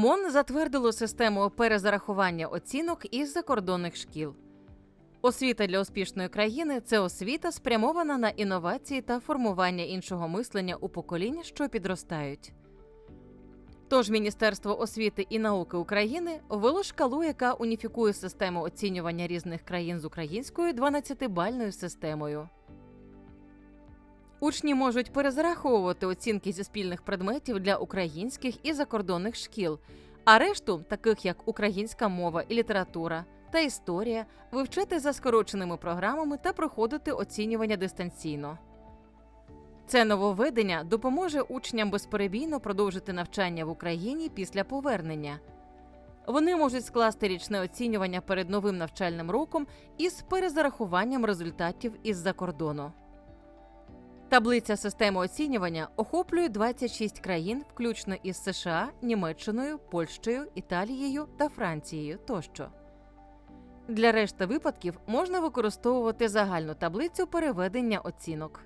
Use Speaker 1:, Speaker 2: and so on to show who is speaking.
Speaker 1: МОН затвердило систему перезарахування оцінок із закордонних шкіл. Освіта для успішної країни це освіта, спрямована на інновації та формування іншого мислення у поколінь, що підростають. Тож Міністерство освіти і науки України ввело шкалу, яка уніфікує систему оцінювання різних країн з українською 12-бальною системою. Учні можуть перезараховувати оцінки зі спільних предметів для українських і закордонних шкіл, а решту, таких як українська мова і література та історія, вивчати за скороченими програмами та проходити оцінювання дистанційно. Це нововведення допоможе учням безперебійно продовжити навчання в Україні після повернення. Вони можуть скласти річне оцінювання перед новим навчальним роком із перезарахуванням результатів із-за кордону. Таблиця системи оцінювання охоплює 26 країн, включно із США, Німеччиною, Польщею, Італією та Францією тощо. Для решти випадків можна використовувати загальну таблицю переведення оцінок.